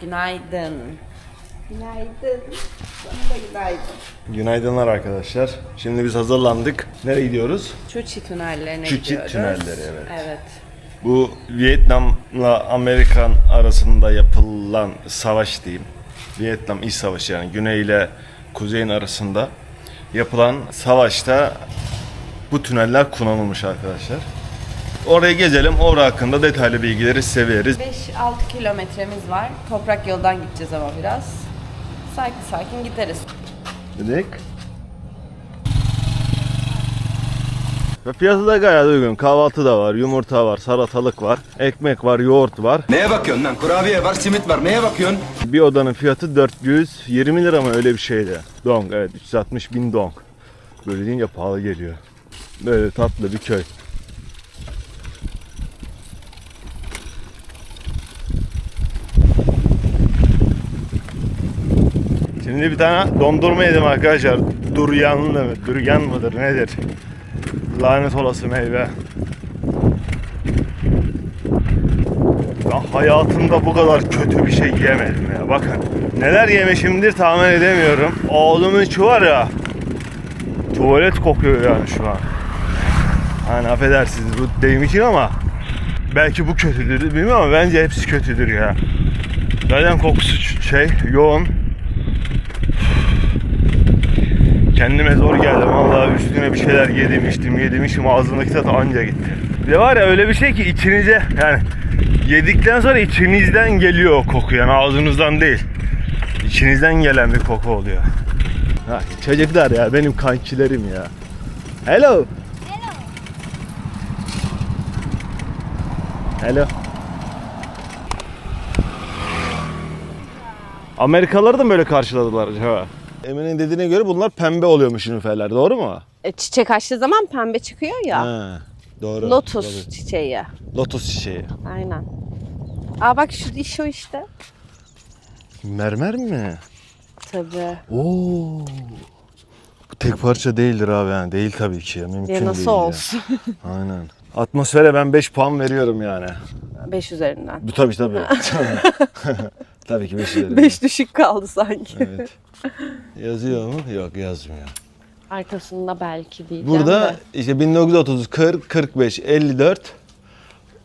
Günaydın. Günaydın. Sana da günaydın. Günaydınlar arkadaşlar. Şimdi biz hazırlandık. Nereye gidiyoruz? Çuçi tünellerine Çuçi gidiyoruz. tünelleri, evet. Evet. Bu Vietnam'la Amerikan arasında yapılan savaş diyeyim. Vietnam İç Savaşı yani Güney ile Kuzey'in arasında yapılan savaşta bu tüneller kullanılmış arkadaşlar. Oraya gezelim. Orada hakkında detaylı bilgileri size veririz. 5-6 kilometremiz var. Toprak yoldan gideceğiz ama biraz. Sakin sakin gideriz. Dedik. Ve fiyatı da gayet uygun. Kahvaltı da var, yumurta var, salatalık var, ekmek var, yoğurt var. Neye bakıyorsun lan? Kurabiye var, simit var. Neye bakıyorsun? Bir odanın fiyatı 420 lira mı öyle bir şeydi. Dong evet 360 bin dong. Böyle deyince pahalı geliyor. Böyle tatlı bir köy. Şimdi bir tane dondurma yedim arkadaşlar. Duryanlı mı? Duryan mıdır nedir? Lanet olası meyve. Ben hayatımda bu kadar kötü bir şey yemedim ya. Bakın neler yemişimdir tahmin edemiyorum. Oğlumun içi var ya. Tuvalet kokuyor yani şu an. Hani affedersiniz bu deyim ama belki bu kötüdür bilmiyorum ama bence hepsi kötüdür ya. Zaten kokusu şey yoğun. Kendime zor geldim vallahi üstüne bir şeyler yedim içtim yedim içtim ağzımdaki tat anca gitti. Bir var ya öyle bir şey ki içinize yani yedikten sonra içinizden geliyor o koku yani ağzınızdan değil. İçinizden gelen bir koku oluyor. Ha, çocuklar ya benim kankilerim ya. Hello. Hello. Amerikalıları da mı böyle karşıladılar acaba? Emin'in dediğine göre bunlar pembe oluyormuş nüfeler doğru mu? E, çiçek açtığı zaman pembe çıkıyor ya. Ha, doğru. Lotus Doğru. çiçeği. Lotus çiçeği. Aynen. Aa bak şu iş o işte. Mermer mi? Tabii. Oo. Bu tek parça değildir abi yani. Değil tabii ki. ya, Mümkün Ya değil. nasıl ya. olsun? Aynen. Atmosfere ben 5 puan veriyorum yani. 5 üzerinden. Bu tabii tabii. tabii ki 5 veriyorum. 5 düşük kaldı sanki. Evet. Yazıyor mu? Yok yazmıyor. Arkasında belki diyeceğim Burada de. işte 1930, 40, 45, 54,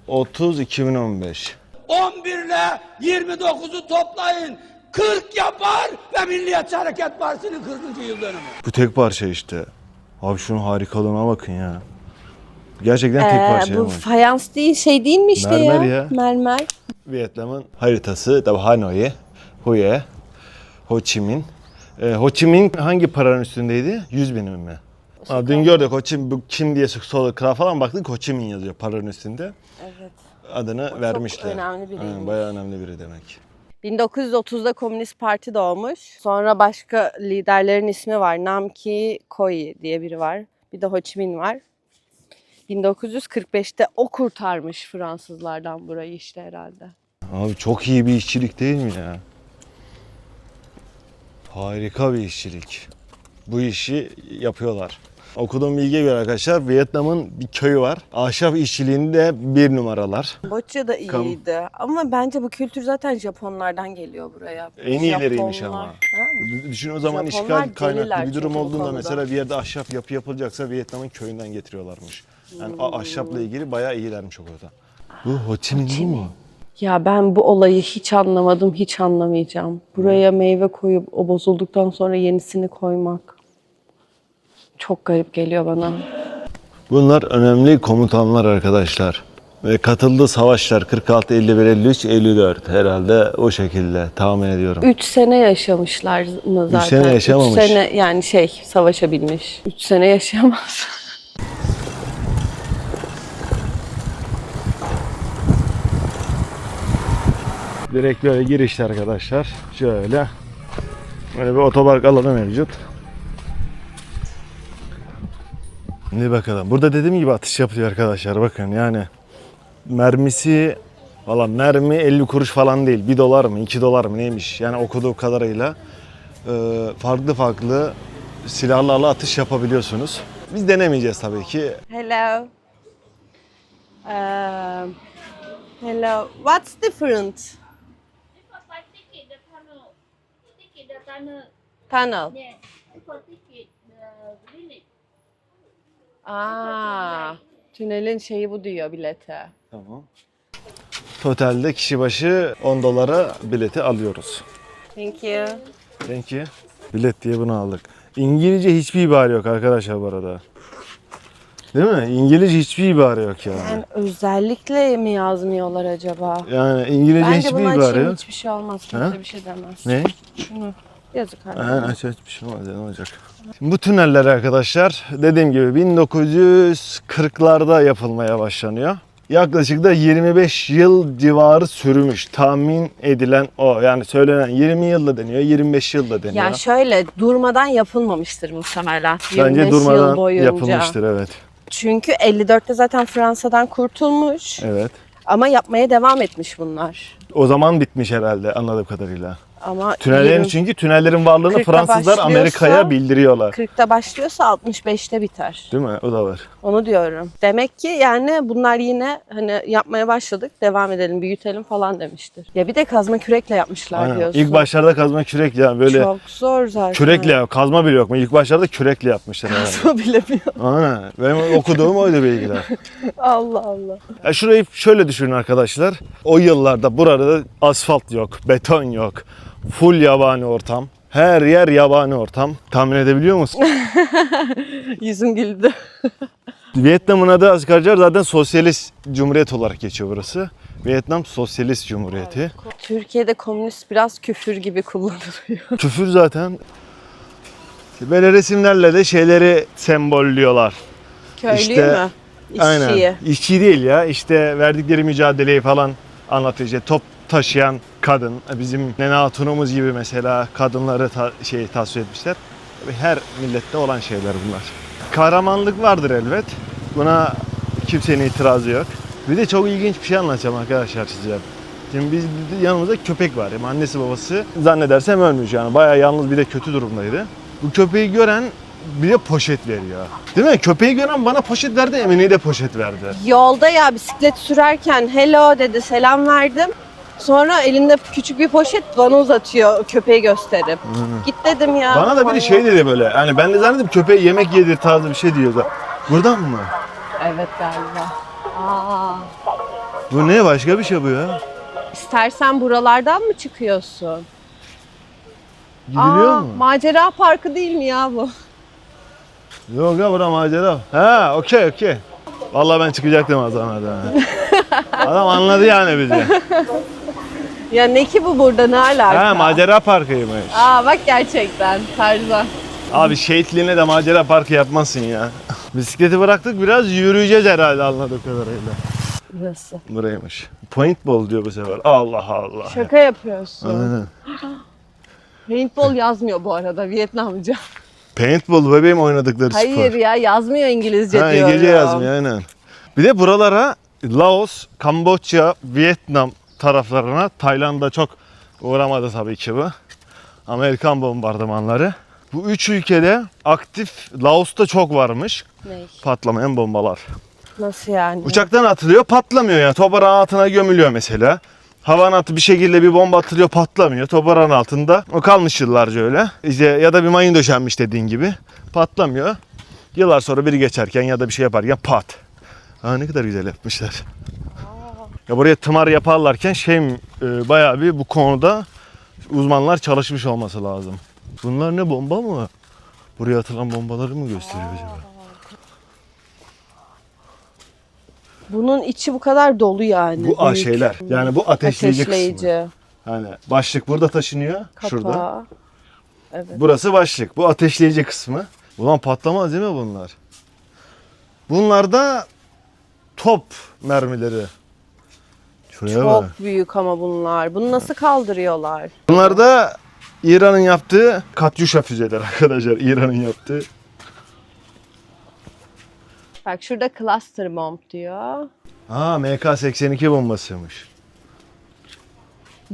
30, 2015. 11 ile 29'u toplayın. 40 yapar ve Milliyetçi Hareket Partisi'nin 40. yıl dönümü. Bu tek parça işte. Abi şunun harikalığına bakın ya. Gerçekten tek Ee, parça bu yapmış. fayans değil şey değil mi işte Mermer ya? Mermer. Vietnam'ın haritası tabi Hanoi, Hue, Ho Chi Minh. Ee, Ho Chi Minh hangi paranın üstündeydi? 100 bin mi? Ha, dün gördük Ho Chi bu kim diye sol kral falan baktık Ho Chi Minh yazıyor paranın üstünde. Evet. Adını vermişler. önemli biriymiş. Aynen, bayağı önemli biri demek. 1930'da Komünist Parti doğmuş. Sonra başka liderlerin ismi var. Namki Koyi diye biri var. Bir de Ho Chi Minh var. 1945'te o kurtarmış Fransızlardan burayı işte herhalde. Abi çok iyi bir işçilik değil mi ya? Harika bir işçilik. Bu işi yapıyorlar. Okuduğum bilgiye göre arkadaşlar Vietnam'ın bir köyü var. Ahşap işçiliğinde bir numaralar. Boçya da Kam- iyiydi. Ama bence bu kültür zaten Japonlardan geliyor buraya. En iyileriymiş Japonlar- ama. Ha? Düşün o zaman Japonlar işgal kaynaklı deliler bir durum çünkü bu olduğunda konuda. mesela bir yerde ahşap yapı yapılacaksa Vietnam'ın köyünden getiriyorlarmış. Yani a- ahşapla ilgili bayağı iyilermiş o konuda. Bu Ho Chi Minh değil mi? Ya ben bu olayı hiç anlamadım, hiç anlamayacağım. Buraya meyve koyup o bozulduktan sonra yenisini koymak çok garip geliyor bana. Bunlar önemli komutanlar arkadaşlar. Ve katıldığı savaşlar 46, 51, 53, 54 herhalde o şekilde tahmin ediyorum. 3 sene yaşamışlar mı zaten? sene Üç yaşamamış. sene yani şey savaşabilmiş. 3 sene yaşayamaz. Direkt böyle girişte arkadaşlar. Şöyle. Böyle bir otopark alanı mevcut. Şimdi bakalım. Burada dediğim gibi atış yapılıyor arkadaşlar. Bakın yani mermisi valla mermi 50 kuruş falan değil. 1 dolar mı 2 dolar mı neymiş. Yani okuduğu kadarıyla e, farklı farklı silahlarla atış yapabiliyorsunuz. Biz denemeyeceğiz tabii ki. Hello. Um, hello. What's different? The village. Aa, tünelin şeyi bu diyor bilete. Tamam. Totalde kişi başı 10 dolara bileti alıyoruz. Thank you. Thank you. Bilet diye bunu aldık. İngilizce hiçbir ibare yok arkadaşlar bu arada. Değil mi? İngilizce hiçbir ibare yok yani. Yani özellikle mi yazmıyorlar acaba? Yani İngilizce Bence hiçbir bunu ibare açayım yok. hiçbir şey olmaz. Kimse Ha? bir şey demez. Ne? Şunu yazık abi. aç aç bir şey olmaz ya, ne olacak. Şimdi bu tüneller arkadaşlar dediğim gibi 1940'larda yapılmaya başlanıyor. Yaklaşık da 25 yıl civarı sürmüş. Tahmin edilen o. Yani söylenen 20 yılda deniyor, 25 yılda deniyor. Ya şöyle durmadan yapılmamıştır muhtemelen. 25 Bence yıl durmadan boyunca. yapılmıştır evet. Çünkü 54'te zaten Fransa'dan kurtulmuş. Evet. Ama yapmaya devam etmiş bunlar. O zaman bitmiş herhalde anladığım kadarıyla. Ama Tünellerin 20 çünkü tünellerin varlığını 40'ta Fransızlar başlıyorsa- Amerika'ya bildiriyorlar. 40'ta başlıyorsa 65'te biter. Değil mi? O da var. Onu diyorum. Demek ki yani bunlar yine hani yapmaya başladık, devam edelim, büyütelim falan demiştir. Ya bir de kazma kürekle yapmışlar Aynen. diyorsun. İlk başlarda kazma kürek yani böyle Çok zor zaten. kürekle kazma bile yok mu? İlk başlarda kürekle yapmışlar herhalde. Kazma bilemiyor. Aynen. Benim okuduğum oydu bilgiler. Allah Allah. Ya şurayı şöyle düşünün arkadaşlar. O yıllarda burada asfalt yok, beton yok. Full yabani ortam. Her yer yabani ortam. Tahmin edebiliyor musun? Yüzüm güldü. Vietnam'ın adı Asgarcar zaten sosyalist cumhuriyet olarak geçiyor burası. Vietnam Sosyalist Cumhuriyeti. Türkiye'de komünist biraz küfür gibi kullanılıyor. Küfür zaten. Böyle resimlerle de şeyleri sembollüyorlar. Köylüyü İşte- mü? İşçiyi. Aynen. İşçi değil ya. İşte verdikleri mücadeleyi falan anlatıyor. İşte top taşıyan kadın. Bizim Nene Hatun'umuz gibi mesela kadınları ta- şey tasvir etmişler. Her millette olan şeyler bunlar. Kahramanlık vardır elbet. Buna kimsenin itirazı yok. Bir de çok ilginç bir şey anlatacağım arkadaşlar size. Şimdi biz yanımızda köpek var. Yani annesi babası zannedersem ölmüş yani. Bayağı yalnız bir de kötü durumdaydı. Bu köpeği gören bir de poşet veriyor. Değil mi? Köpeği gören bana poşet verdi, Emine'ye de poşet verdi. Yolda ya bisiklet sürerken hello dedi selam verdim. Sonra elinde küçük bir poşet bana uzatıyor köpeği gösterip. Git dedim ya. Bana da biri Manyak. şey dedi böyle. Hani ben de zannettim köpeğe yemek yedir tarzı bir şey diyor da. Buradan mı? Evet galiba. Aa. Bu ne? Başka bir şey bu ya. İstersen buralardan mı çıkıyorsun? Gidiliyor Aa, mu? Macera parkı değil mi ya bu? Yok ya bura macera. Ha okey okey. Vallahi ben çıkacaktım zaman da. Adam anladı yani bizi. Ya ne ki bu burada ne alaka? Ha macera parkıymış. Aa bak gerçekten tarzan. Abi şehitliğine de macera parkı yapmasın ya. Bisikleti bıraktık biraz yürüyeceğiz herhalde anladığım kadarıyla. Burası. Buraymış. Paintball diyor bu sefer. Allah Allah. Şaka yapıyorsun. Aynen. Paintball yazmıyor bu arada Vietnamca. Paintball bebeğim oynadıkları spor. Hayır ya yazmıyor İngilizce Ha, diyorum. İngilizce yazmıyor aynen. Bir de buralara Laos, Kamboçya, Vietnam taraflarına Tayland'da çok uğramadı tabii ki bu. Amerikan bombardımanları. Bu üç ülkede aktif Laos'ta çok varmış Ne? patlamayan bombalar. Nasıl yani? Uçaktan atılıyor patlamıyor yani toprağın altına gömülüyor mesela. Havan altı bir şekilde bir bomba atılıyor patlamıyor. Toprağın altında o kalmış yıllarca öyle. İşte ya da bir mayın döşenmiş dediğin gibi patlamıyor. Yıllar sonra biri geçerken ya da bir şey yaparken pat. Ha ne kadar güzel yapmışlar. Ya buraya tımar yaparlarken şey e, bayağı bir bu konuda uzmanlar çalışmış olması lazım. Bunlar ne bomba mı? Buraya atılan bombaları mı gösteriyor acaba? Bunun içi bu kadar dolu yani. Bu a Büyük. şeyler. Yani bu ateşleyici, kısmı. Ateşleyici. Yani başlık burada taşınıyor. Şurada. Kapağı. Evet. Burası başlık. Bu ateşleyici kısmı. Ulan patlamaz değil mi bunlar? Bunlar da top mermileri. Şuraya Çok bak. büyük ama bunlar. Bunu nasıl kaldırıyorlar? Bunlar da İran'ın yaptığı Katyusha füzeler arkadaşlar. İran'ın yaptığı. Bak şurada cluster bomb diyor. Ha MK82 bombasıymış.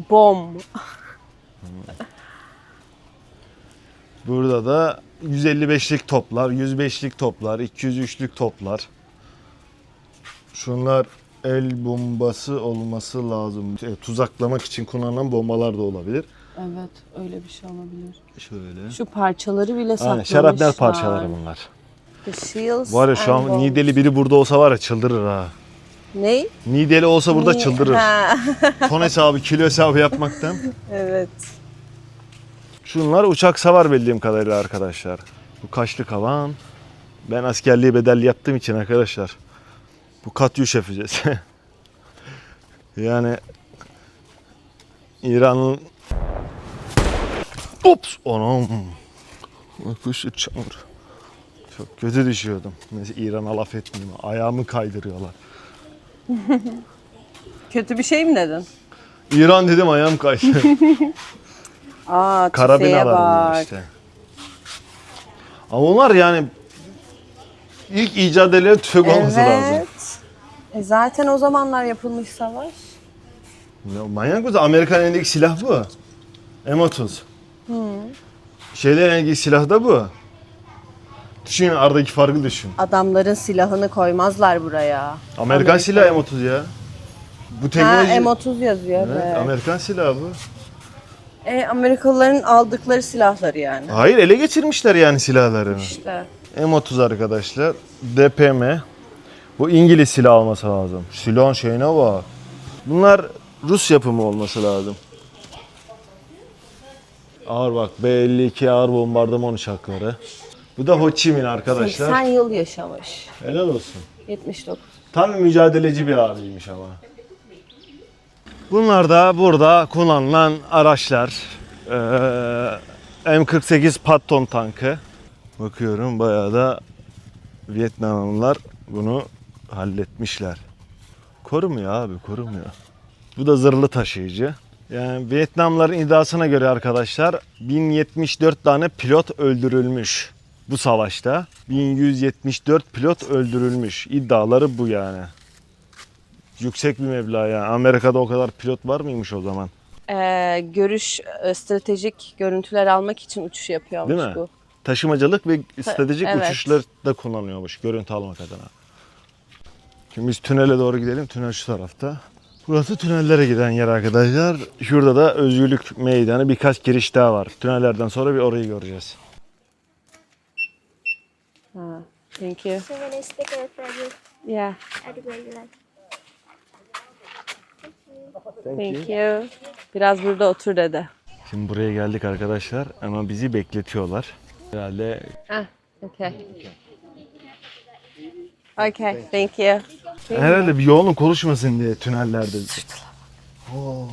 Bomb. Burada da 155'lik toplar, 105'lik toplar, 203'lük toplar. Şunlar el bombası olması lazım. E, tuzaklamak için kullanılan bombalar da olabilir. Evet öyle bir şey olabilir. Şöyle. Şu parçaları bile Aynen saklamışlar. şarapnel parçaları bunlar. The shields Var ya şu and an bows. Nideli biri burada olsa var ya çıldırır ha. Ne? Nideli olsa burada Ni- çıldırır. Ha, Ton hesabı, kilo hesabı yapmaktan. evet. Şunlar uçak savar bildiğim kadarıyla arkadaşlar. Bu kaşlı kavan. Ben askerliği bedelli yaptığım için arkadaşlar. Bu Katyusha füzesi. yani İran'ın Ops! Anam! Kuşu çamur. Çok kötü düşüyordum. Neyse İran'a laf etmeyeyim. Ayağımı kaydırıyorlar. Kötü bir şey mi dedin? İran dedim ayağım kaydı. Aa Karabin bak. işte. Ama onlar yani ilk icat edilen tüfek olması lazım. E zaten o zamanlar yapılmış savaş. Ya manyak mısın? Amerikan elindeki silah bu. M30. Şeylerin elindeki silah da bu. Düşün aradaki farkı düşün. Adamların silahını koymazlar buraya. Amerikan silahı M30 ya. Bu Ha teknoloji... M30 yazıyor. Evet, Evet, Amerikan silahı bu. E, Amerikalıların aldıkları silahları yani. Hayır ele geçirmişler yani silahlarını. İşte. M30 arkadaşlar. DPM. Bu İngiliz silah olması lazım. Silahın şeyine bak. Bunlar Rus yapımı olması lazım. Ağır bak B-52 ağır bombardıman uçakları. Bu da Ho Chi Minh arkadaşlar. 80 yıl yaşamış. Helal olsun. 79. Tam bir mücadeleci bir abiymiş ama. Bunlar da burada kullanılan araçlar. Ee, M48 Patton tankı. Bakıyorum bayağı da Vietnamlılar bunu halletmişler. Korumuyor abi korumuyor. Bu da zırhlı taşıyıcı. Yani Vietnamların iddiasına göre arkadaşlar 1074 tane pilot öldürülmüş bu savaşta. 1174 pilot öldürülmüş. İddiaları bu yani. Yüksek bir meblağ yani. Amerika'da o kadar pilot var mıymış o zaman? Ee, görüş, e, stratejik görüntüler almak için uçuş yapıyormuş Değil mi? bu. Taşımacılık ve stratejik evet. uçuşlar da kullanıyormuş görüntü almak adına. Şimdi biz tünele doğru gidelim. Tünel şu tarafta. Burası tünellere giden yer arkadaşlar. Şurada da Özgürlük Meydanı birkaç giriş daha var. Tünellerden sonra bir orayı göreceğiz. Ha, thank you. So many stickers for you. Yeah, thank you. Biraz burada otur dedi. Şimdi buraya geldik arkadaşlar ama bizi bekletiyorlar. Herhalde Ah, okay. Okay, thank you. herhalde bir yoğunluk konuşmasın diye tünellerde. Oo.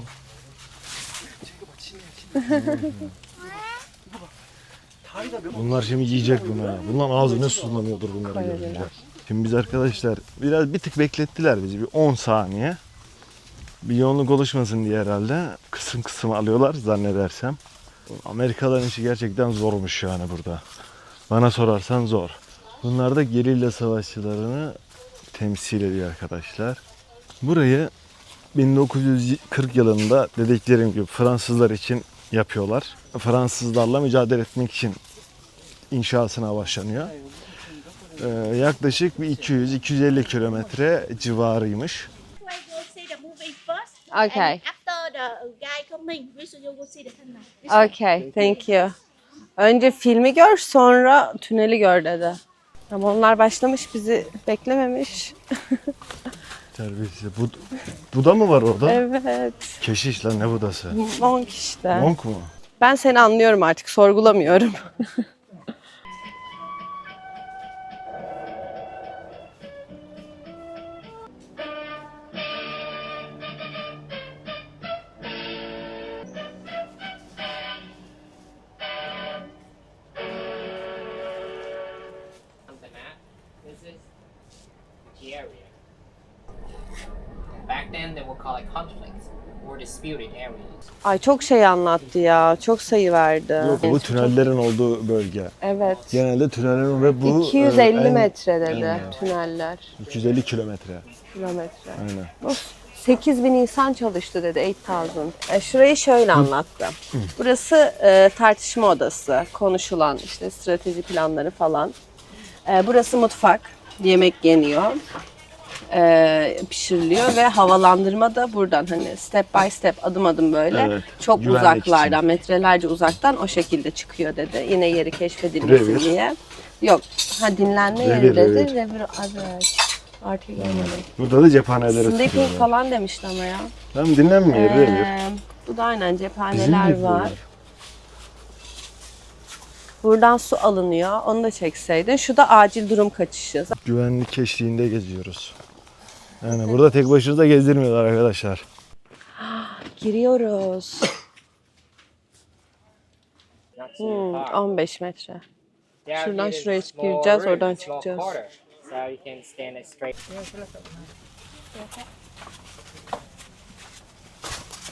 Bunlar şimdi yiyecek bunu. Bunların ağzı ne sulanıyordur bunları görünce. Şimdi biz arkadaşlar biraz bir tık beklettiler bizi bir 10 saniye. Bir yoğunluk oluşmasın diye herhalde kısım kısım alıyorlar zannedersem. Amerikalıların işi gerçekten zormuş yani burada. Bana sorarsan zor. Bunlar da gerilla savaşçılarını temsil ediyor arkadaşlar. Burayı 1940 yılında dediklerim gibi Fransızlar için yapıyorlar. Fransızlarla mücadele etmek için inşasına başlanıyor. Ee, yaklaşık bir 200-250 kilometre civarıymış. Okay. And after the guy coming, we should you go see the tunnel. This way. Okay, thank you. Önce filmi gör, sonra tüneli gör dedi. Ama onlar başlamış, bizi beklememiş. Terbiyesiz. Bu, bu da mı var orada? Evet. Keşiş lan ne budası? Monk işte. Monk mu? Ben seni anlıyorum artık, sorgulamıyorum. Ay çok şey anlattı ya, çok sayı verdi. Yok bu tünellerin olduğu bölge. Evet. Genelde tünellerin ve bu 250 e, en- metre dedi en- tüneller, 250 kilometre. kilometre. Aynen. 8 bin insan çalıştı dedi 8000. E, şurayı şöyle anlattı. Burası e, tartışma odası, konuşulan işte strateji planları falan. E, burası mutfak, yemek yeniyor. E, pişiriliyor ve havalandırma da buradan hani step by step adım adım böyle Evet, çok güvenlik uzaklardan metrelerce uzaktan o şekilde çıkıyor dedi. Yine yeri keşfedilmesin Revir. diye. Yok ha dinlenme Revir, yeri dedi. revir. Revir evet. Artık görmedim. Burada da cephaneleri Sleeping tutuyorlar. falan demişti ama ya. Hem dinlenmiyor revir. Ee, bu da aynen cephaneler var. Buradan su alınıyor. Onu da çekseydin. Şu da acil durum kaçışı. Güvenlik eşliğinde geziyoruz. Yani burada tek başınıza gezdirmiyorlar arkadaşlar. Giriyoruz. Hmm, hard. 15 metre. Şuradan şuraya gireceğiz, oradan çıkacağız.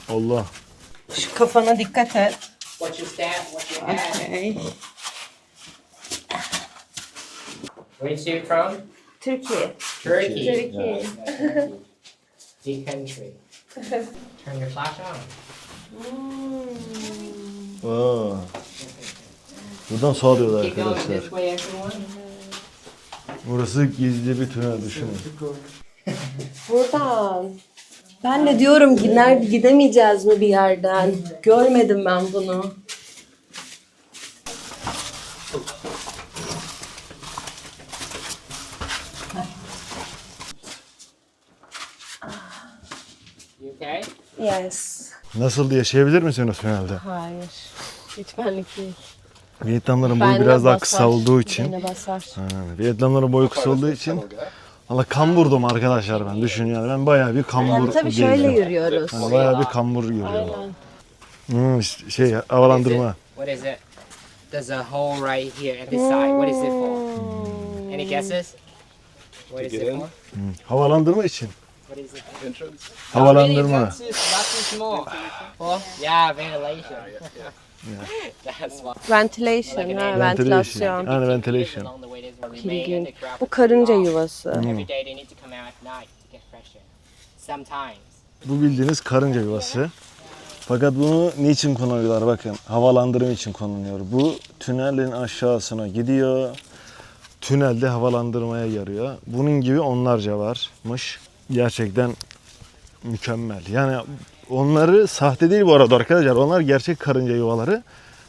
Allah. Şu kafana dikkat et. Okay. Where's you from? Türkiye. Turkey. Turkey. Big country. Turn your flash on. Aa. Buradan su alıyorlar Keep going arkadaşlar. this way, everyone. Burası gizli bir tünel düşünün. Buradan. Ben de diyorum ki nerede gidemeyeceğiz mi bir yerden? Görmedim ben bunu. Okay? Yes. Nasıl yaşayabilir misin o tünelde? Hayır. Hiç benlik değil. Vietnamların boyu Benle biraz daha basar. kısa olduğu için. Beni basar. Vietnamların boyu kısa olduğu için. Valla kamburdum arkadaşlar ben düşün yani. Ben bayağı bir kambur Yani tabii şöyle yürüyoruz. Yani bayağı bir kambur görüyorum. Aynen. Hmm, ş- şey havalandırma. What is it? There's a hole right here at the side. What is it for? Any guesses? What is it for? Havalandırma için. What is it? Havalandırma. Not too, not too small. Yeah, ventilation. That's why. Ventilation, ha, Ventilation. ventilasyon. Yani ventilation. İlginç. crab Bu karınca yuvası. Every day they need to come out at night to get fresh air. Sometimes. Bu bildiğiniz karınca yuvası. Fakat bunu niçin kullanıyorlar bakın. Havalandırma için kullanılıyor. Bu tünelin aşağısına gidiyor. Tünelde havalandırmaya yarıyor. Bunun gibi onlarca varmış. Gerçekten mükemmel. Yani onları sahte değil bu arada arkadaşlar. Onlar gerçek karınca yuvaları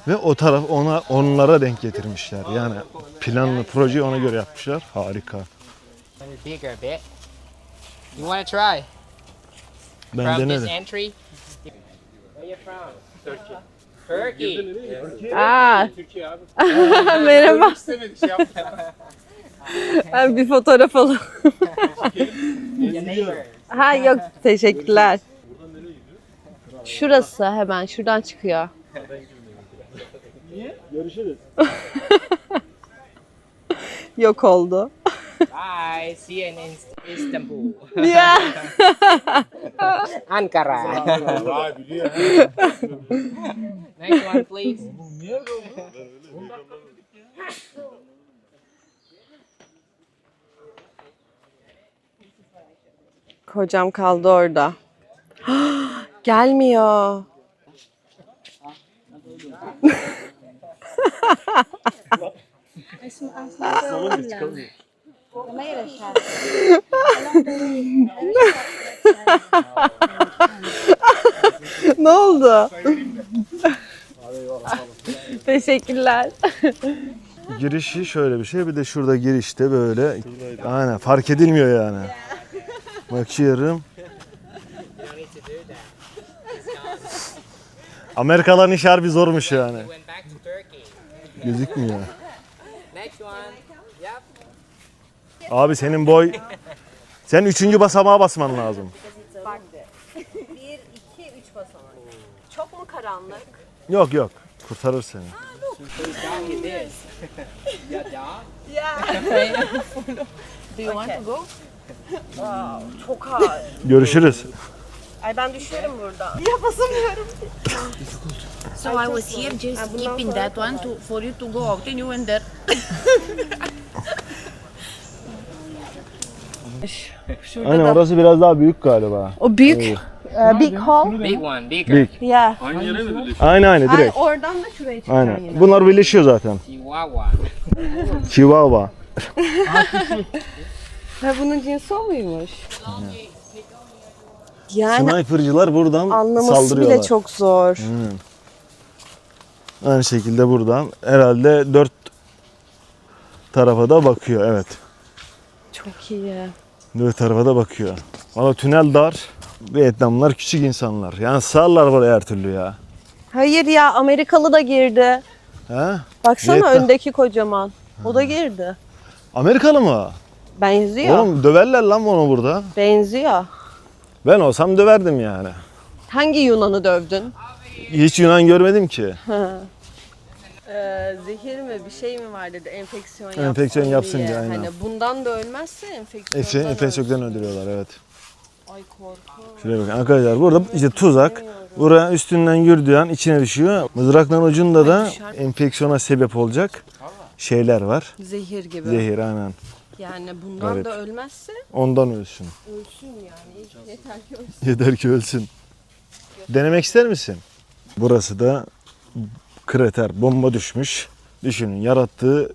ve o taraf ona onlara denk getirmişler. Yani planlı projeyi ona göre yapmışlar. Harika. Ben denedim. Turkey. Turkey. Aa. Merhaba. Ha, bir fotoğraf alalım. Ha yok teşekkürler. Şurası hemen şuradan çıkıyor. Görüşürüz. Yok oldu. Bye. See you in Istanbul. Ya. Ankara. Next one, please. Kocam kaldı orada. Gelmiyor. ne oldu? Teşekkürler. Girişi şöyle bir şey. Bir de şurada girişte böyle. Aynen fark edilmiyor yani. Bakıyorum. Amerikalıların işi harbi zormuş yani. Gözükmüyor. Next one. Yep. Abi senin boy... Sen üçüncü basamağa basman lazım. Bir, iki, üç basamak. Çok mu karanlık? Yok yok. Kurtarır seni. Dog? Do you want to go? Çok ağır. Görüşürüz. Ay ben düşerim burada. So I was here just keeping that one to for you to go out and you went there. Şurada Aynen da. orası biraz daha büyük galiba. O büyük. e, big hall. Big one, bigger. Big. Yeah. Aynen aynen Ay, direkt. oradan da şuraya çıkacaksın Aynen. yine. Bunlar birleşiyor zaten. Chihuahua. Chihuahua. Ha bunun cinsi o muymuş? Yani Sniper'cılar buradan anlaması saldırıyorlar. bile çok zor. Aynı şekilde buradan herhalde dört tarafa da bakıyor evet. Çok iyi. Dört tarafa da bakıyor. Valla tünel dar. Vietnamlılar küçük insanlar. Yani sığarlar buraya her türlü ya. Hayır ya Amerikalı da girdi. He? Baksana Vietnam- öndeki kocaman. O da girdi. Amerikalı mı? Benziyor. Oğlum döverler lan onu burada. Benziyor. Ben olsam döverdim yani. Hangi Yunan'ı dövdün? Hiç Yunan görmedim ki. Ee, zehir mi bir şey mi var dedi enfeksiyon yapsın Enfeksiyon yapsın diye, aynen. Hani bundan da ölmezse enfeksiyondan Efe, enfeksiyondan öldürüyorlar evet. Ay korkunç. Şuraya bakın arkadaşlar burada işte tuzak. Buraya üstünden yürüdüğü an içine düşüyor. Mızrakların ucunda da enfeksiyona sebep olacak şeyler var. Zehir gibi. Zehir aynen. Yani bundan Garip. da ölmezse Ondan ölsün. ölsün yani. Yeter ki ölsün. Yeter ki ölsün. Denemek ister misin? Burası da krater. Bomba düşmüş. Düşünün yarattığı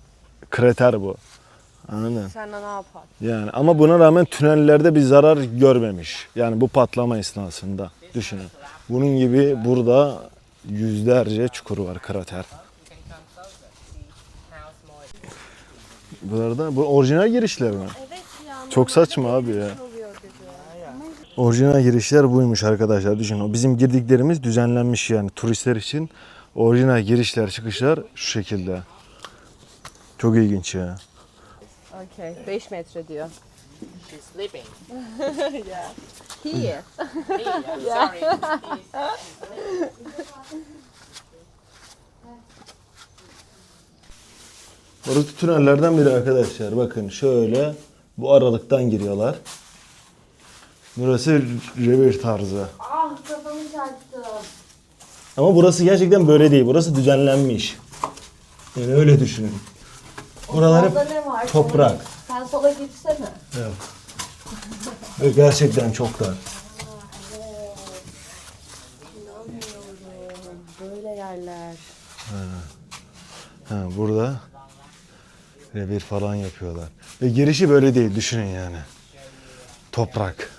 krater bu. Anladın? Sen de ne yapar? Yani ama buna rağmen tünellerde bir zarar görmemiş. Yani bu patlama esnasında. Düşünün. Bunun gibi burada yüzlerce çukur var krater. Bunlarda bu orijinal girişler mi? Çok saçma abi ya. Orijinal girişler buymuş arkadaşlar. Düşünün o bizim girdiklerimiz düzenlenmiş yani turistler için. Orijinal girişler çıkışlar şu şekilde. Çok ilginç ya. Okey. 5 metre diyor. She's sleeping. Here. Sorry. Burası tünellerden biri arkadaşlar. Bakın şöyle bu aralıktan giriyorlar. Burası revir tarzı. Ah kafamı çarptı. Ama burası gerçekten böyle değil. Burası düzenlenmiş. Yani öyle düşünün. Buralar hep ne var? toprak. Sen sola gitsene. Yok. Ve gerçekten çok dar. Böyle yerler. Ha, burada revir falan yapıyorlar. Ve girişi böyle değil. Düşünün yani. Toprak.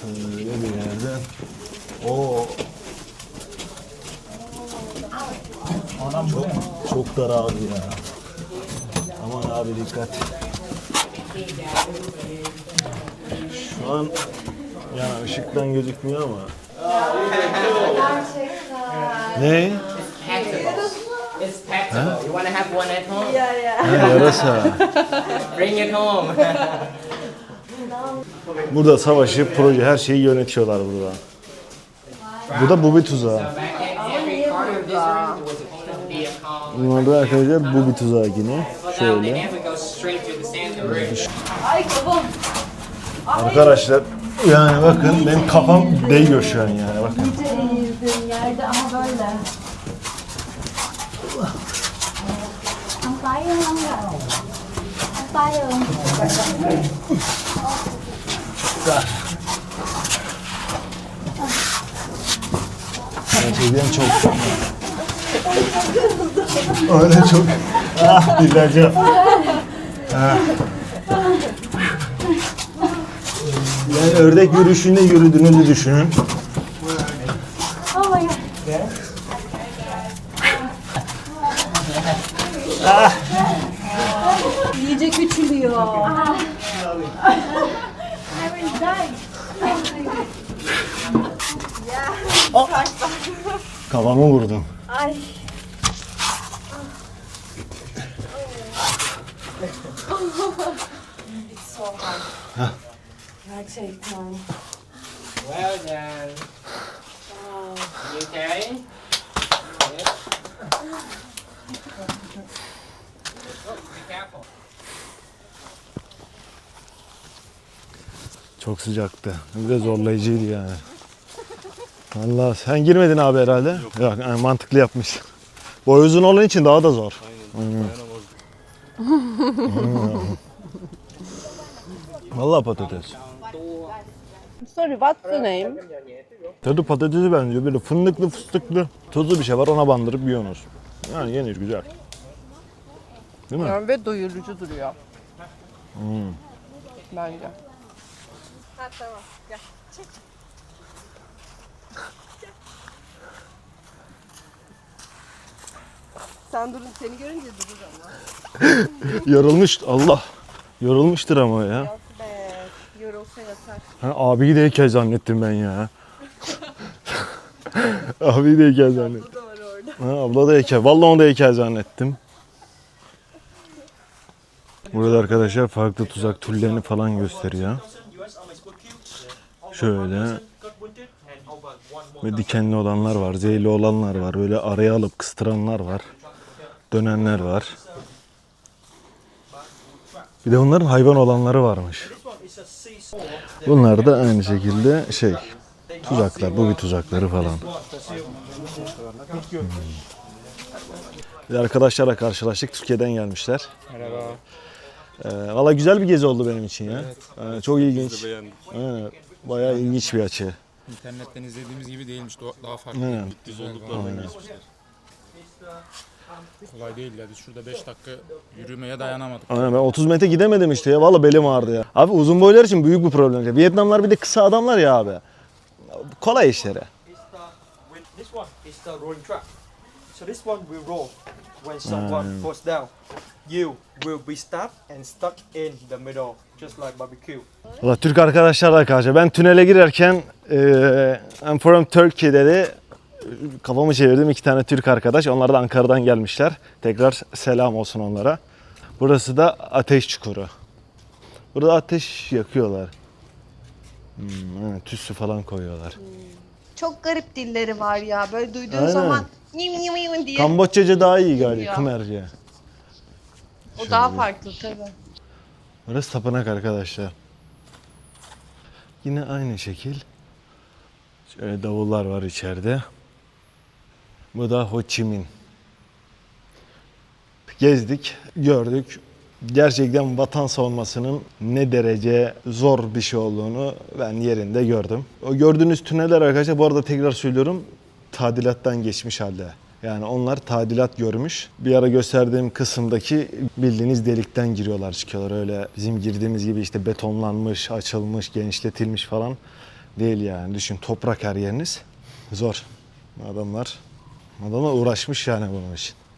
Şöyle bir yerden. Oo. Çok, çok dar abi ya. Aman abi dikkat. Şu an yani ışıktan gözükmüyor ama. Ne? It's tactical. You want to have one at home? Ha, yarasa. Bring it home. Burada savaşı, proje, her şeyi yönetiyorlar burada. Bu da bubi tuzağı. Back in every corner of this room, there was supposed to be a calm. Bunlar da arkadaşlar bubi tuzağı yine. Şöyle. Arkadaşlar yani bakın benim kafam değiyor şu an yani bakın. Yerde Không tay không ạ? Không tay không? Gerçekten çok Öyle çok. Ah Dilbercan. Ah. Yani ördek yürüyüşünde yürüdüğünüzü düşünün. Kafamı vurdum. Gerçekten. Well done. You okay? Yes. Oh, be careful. Çok sıcaktı. Bir de zorlayıcıydı yani. Allah sen girmedin abi herhalde. Yok. yani mantıklı yapmış. Boy uzun olan için daha da zor. Aynen. Vallahi patates. Sorry, what's the name? Tadı patatesi benziyor. Böyle fındıklı fıstıklı tuzlu bir şey var ona bandırıp yiyorsunuz. Yani yenir güzel. Değil mi? Yani ve doyurucu duruyor. Bence. Ha tamam. Gel. Sen durun seni görünce durur ama. Yorulmuş Allah. Yorulmuştur ama ya. Yok be. Yorulsa yatar. Ha, abiyi de heykel zannettim ben ya. abiyi de heykel zannettim. da var orada. Ha, abla da heykel. Vallahi onu da heykel zannettim. Burada arkadaşlar farklı tuzak türlerini falan gösteriyor. Şöyle ve dikenli olanlar var, zehirli olanlar var, böyle araya alıp kıstıranlar var, dönenler var. Bir de onların hayvan olanları varmış. Bunlar da aynı şekilde şey, tuzaklar, bu bir tuzakları falan. Hmm. Bir arkadaşlarla karşılaştık, Türkiye'den gelmişler. Merhaba. Ee, Valla güzel bir gezi oldu benim için ya. Ee, çok ilginç. Aynen. Bayağı ilginç bir açı. İnternetten izlediğimiz gibi değilmiş. Daha farklı. Aynen. Biz olduklarından geçmişler. Kolay değil ya. Biz şurada 5 dakika yürümeye dayanamadık. Aynen ben 30 metre gidemedim işte ya. Valla belim ağrıdı ya. Abi uzun boylar için büyük bir problem. Vietnamlar bir de kısa adamlar ya abi. Kolay işleri. this one is the rolling track. So this one will roll when someone falls down. You will be stopped and stuck in the middle, just like barbecue. Valla Türk arkadaşlarla karşı. Ben tünele girerken eee I'm from Turkey dedi. Kafamı çevirdim iki tane Türk arkadaş. Onlar da Ankara'dan gelmişler. Tekrar selam olsun onlara. Burası da ateş çukuru. Burada ateş yakıyorlar. Hmm, evet, tütsü falan koyuyorlar. Çok garip dilleri var ya. Böyle duyduğun Aynen. zaman yim yim yim diye. Kamboçyaca daha iyi galiba. Khmerce. o daha farklı tabii. Burası tapınak arkadaşlar. Yine aynı şekil. Şöyle davullar var içeride. Bu da Ho Chi Minh. Gezdik, gördük. Gerçekten vatan savunmasının ne derece zor bir şey olduğunu ben yerinde gördüm. O gördüğünüz tüneller arkadaşlar bu arada tekrar söylüyorum tadilattan geçmiş halde. Yani onlar tadilat görmüş. Bir ara gösterdiğim kısımdaki bildiğiniz delikten giriyorlar çıkıyorlar. Öyle bizim girdiğimiz gibi işte betonlanmış, açılmış, genişletilmiş falan değil yani. Düşün toprak her yeriniz. Zor. Adamlar, adamlar uğraşmış yani bunun için.